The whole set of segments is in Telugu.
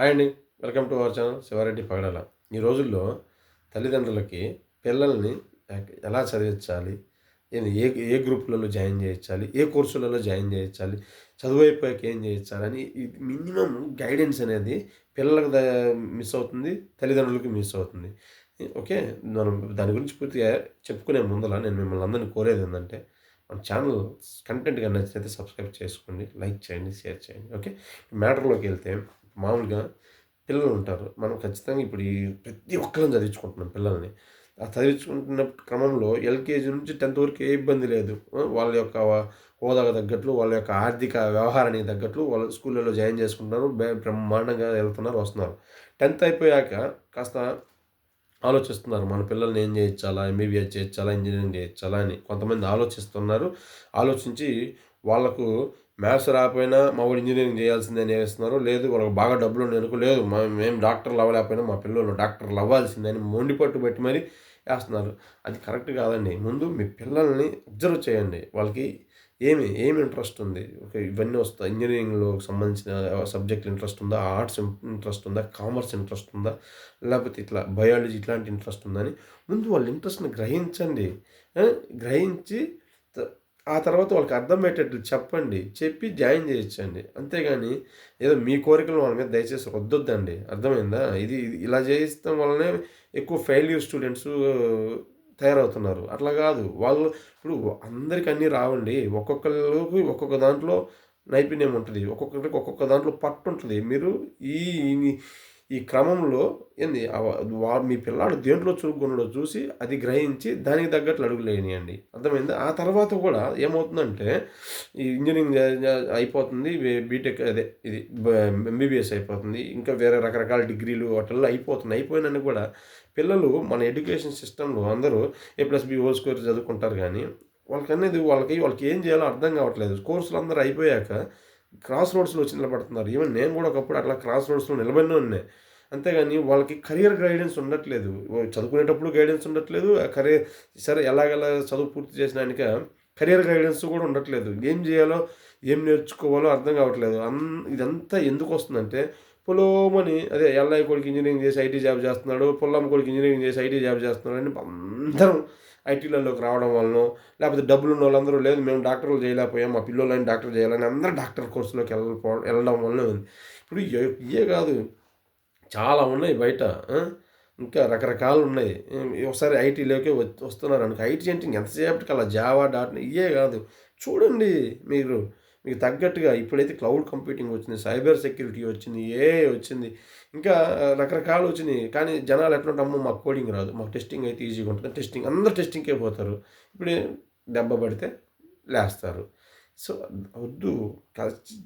హాయ్ అండి. Welcome to our channel Siva Reddy Pagadala. ఈ రోజుల్లో తల్లిదండ్రులకి పిల్లల్ని ఎలా చదివించాలి? ఏ ఏ గ్రూపులలో జాయిన్ చేయించాలి? ఏ కోర్సులలో జాయిన్ చేయించాలి? చదువు అయిపోయాక ఏం అని మినిమం గైడెన్స్ అనేది పిల్లలకు మిస్ అవుతుంది తల్లిదండ్రులకి మిస్ అవుతుంది. ఓకే మనం దాని గురించి పూర్తిగా చెప్పుకునే ముందల నేను మిమ్మల్ని అందరినీ కోరేది ఏంటంటే మన ఛానల్ కంటెంట్గా నచ్చితే సబ్స్క్రైబ్ చేసుకోండి లైక్ చేయండి షేర్ చేయండి. ఓకే మ్యాటర్లోకి వెళ్తే మామూలుగా పిల్లలు ఉంటారు. మనం ఖచ్చితంగా ఇప్పుడు ఈ ప్రతి ఒక్కరిని చదివించుకుంటున్నాం పిల్లల్ని. ఆ చదివించుకుంటున్న క్రమంలో ఎల్కేజీ నుంచి టెన్త్ వరకు ఏ ఇబ్బంది లేదు. వాళ్ళ యొక్క హోదాకు తగ్గట్లు వాళ్ళ యొక్క ఆర్థిక వ్యవహారానికి తగ్గట్లు వాళ్ళ స్కూళ్ళలో జాయిన్ చేసుకుంటున్నారు. బ్రహ్మాండంగా వెళ్తున్నారు వస్తున్నారు. టెన్త్ అయిపోయాక కాస్త ఆలోచిస్తున్నారు. మన పిల్లల్ని ఏం చేయించాలా? ఎంబీబీఎస్ చేయించాలా? ఇంజనీరింగ్ చేయించాలా? అని కొంతమంది ఆలోచిస్తున్నారు. ఆలోచించి వాళ్ళకు మ్యాథ్స్ రాకపోయినా మా వాడు ఇంజనీరింగ్ చేయాల్సిందే అని వేస్తున్నారు లేదు వాళ్ళకి బాగా డబ్బులు అనుకో లేదు. మేము డాక్టర్లు అవ్వలేకపోయినా మా పిల్లలు డాక్టర్లు అవ్వాల్సిందని అని మొండి పట్టు పెట్టి మరి వేస్తున్నారు. అది కరెక్ట్ కాదండి. ముందు మీ పిల్లల్ని అబ్జర్వ్ చేయండి. వాళ్ళకి ఏమి ఏమి ఇంట్రెస్ట్ ఉంది? ఓకే ఇవన్నీ వస్తాయి. ఇంజనీరింగ్లో సంబంధించిన సబ్జెక్ట్ ఇంట్రెస్ట్ ఉందా? ఆర్ట్స్ ఇంట్రెస్ట్ ఉందా? కామర్స్ ఇంట్రెస్ట్ ఉందా? లేకపోతే ఇట్లా బయాలజీ ఇట్లాంటి ఇంట్రెస్ట్ ఉందని ముందు వాళ్ళ ఇంట్రెస్ట్ని గ్రహించండి. గ్రహించి ఆ తర్వాత వాళ్ళకి అర్థమయ్యేటట్టు చెప్పండి చెప్పి జాయిన్ చేయించండి అంతేగాని ఏదో మీ కోరికలు వాళ్ళ మీద దయచేసి వద్దొద్దండి. అర్థమైందా? ఇది ఇలా చేయిస్తాం వల్లనే ఎక్కువ ఫెయిల్యూర్ స్టూడెంట్స్ తయారవుతున్నారు. అట్లా కాదు. వాళ్ళు ఇప్పుడు అందరికి అన్నీ రావండి. ఒక్కొక్కరికి ఒక్కొక్క దాంట్లో నైపుణ్యం ఉంటుంది. ఒక్కొక్కరికి ఒక్కొక్క దాంట్లో పట్టు ఉంటుంది. మీరు ఈ ఈ క్రమంలో ఏంది? మీ పిల్లాడు దేంట్లో చురుకున్నాడో చూసి అది గ్రహించి దానికి తగ్గట్లు అడుగులేనియండి అర్థమైంది? ఆ తర్వాత కూడా ఏమవుతుందంటే ఈ ఇంజనీరింగ్ అయిపోతుంది బీటెక్ అదే ఇది ఎంబీబీఎస్ అయిపోతుంది ఇంకా వేరే రకరకాల డిగ్రీలు వాటిల్లో అయిపోతుంది అయిపోయినని కూడా పిల్లలు మన ఎడ్యుకేషన్ సిస్టంలో అందరూ A plus B whole square చదువుకుంటారు కానీ వాళ్ళకి అనేది వాళ్ళకి వాళ్ళకి ఏం చేయాలో అర్థం కావట్లేదు. కోర్సులు అందరూ అయిపోయాక క్రాస్ రోడ్స్లో వచ్చి నిలబడుతున్నారు. ఈవెన్ నేను కూడా ఒకప్పుడు అట్లా క్రాస్ రోడ్స్లో నిలబడిన ఉన్నాయి అంతేగాని వాళ్ళకి కెరియర్ గైడెన్స్ ఉండట్లేదు. చదువుకునేటప్పుడు గైడెన్స్ ఉండట్లేదు. కరియర్ సరే ఎలాగెలా చదువు పూర్తి చేసినాక కెరియర్ గైడెన్స్ కూడా ఉండట్లేదు. ఏం చేయాలో ఏం నేర్చుకోవాలో అర్థం కావట్లేదు. అన్ ఇదంతా ఎందుకు వస్తుందంటే పొలోమని అదే ఎల్ఐ కొడుకు ఇంజనీరింగ్ చేసి ఐటీ జాబ్ చేస్తున్నాడు పొల్లమ్మ కొడుకు ఇంజనీరింగ్ చేసి ఐటీ జాబ్ చేస్తున్నాడు అని అందరం ఐటీలలోకి రావడం వలన లేకపోతే డబ్బులు ఉన్న వాళ్ళందరూ లేదు మేము డాక్టర్లు చేయలేకపోయాం మా పిల్లలని డాక్టర్ చేయాలని అందరూ డాక్టర్ కోర్సులోకి వెళ్ళపో వెళ్ళడం వలన ఉంది. ఇప్పుడు ఇవే కాదు చాలా ఉన్నాయి బయట ఇంకా రకరకాలు ఉన్నాయి. ఒకసారి ఐటీలోకి వస్తున్నారు అనుకో ఐటీ అంటే ఎంతసేపటికి అలా జావా డాట్ ఇవే కాదు. చూడండి మీరు మీకు తగ్గట్టుగా ఇప్పుడైతే క్లౌడ్ కంప్యూటింగ్ వచ్చింది సైబర్ సెక్యూరిటీ వచ్చింది ఏ వచ్చింది ఇంకా రకరకాలు వచ్చినాయి. కానీ జనాలు ఎట్లా అమ్మో మాకు కోడింగ్ రాదు మాకు టెస్టింగ్ అయితే ఈజీగా ఉంటుంది. టెస్టింగ్ అందరు టెస్టింగ్కే పోతారు. ఇప్పుడు దెబ్బ పడితే లేస్తారు. సో వద్దు.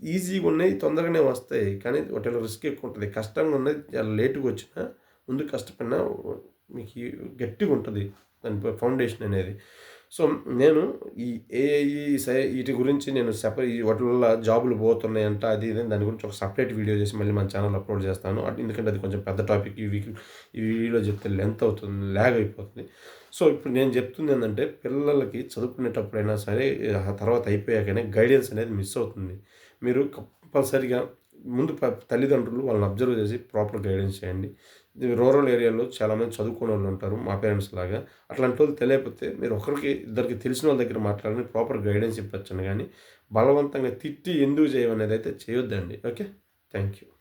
ఈజీగా ఉన్నాయి తొందరగానే వస్తాయి. కానీ వాటిలో రిస్క్ ఎక్కువ ఉంటుంది కష్టంగా ఉన్నది చాలా లేటుగా వచ్చినా ముందు కష్టపడినా మీకు గట్టిగా ఉంటుంది. దాని ఫౌండేషన్ అనేది. సో నేను ఈ ఏఐ వీటి గురించి నేను సెపరేట్ వాటి వల్ల జాబులు పోతున్నాయంట అది ఇది దాని గురించి ఒక సపరేట్ వీడియో చేసి మళ్ళీ మన ఛానల్ అప్లోడ్ చేస్తాను. ఎందుకంటే అది కొంచెం పెద్ద టాపిక్ ఈ వీక్ ఈ వీడియో చెప్తే లెంత్ అవుతుంది ల్యాగ్ అయిపోతుంది. సో ఇప్పుడు నేను చెప్తుంది ఏంటంటే పిల్లలకి చదువుకునేటప్పుడైనా సరే ఆ తర్వాత అయిపోయాకనే గైడెన్స్ అనేది మిస్ అవుతుంది. మీరు కంపల్సరిగా ముందు తల్లిదండ్రులు వాళ్ళని అబ్జర్వ్ చేసి ప్రాపర్ గైడెన్స్ చేయండి. రూరల్ ఏరియాలో చాలామంది చదువుకునే వాళ్ళు ఉంటారు మా పేరెంట్స్ లాగా. అట్లాంటి వాళ్ళు తెలియకపోతే మీరు ఒకరికి ఇద్దరికి తెలిసిన వాళ్ళ దగ్గర మాట్లాడని ప్రాపర్ గైడెన్స్ ఇవ్వచ్చండి కానీ బలవంతంగా తిట్టి ఎందుకు చేయమనేది అయితే చేయొద్దండి. ఓకే? Thank you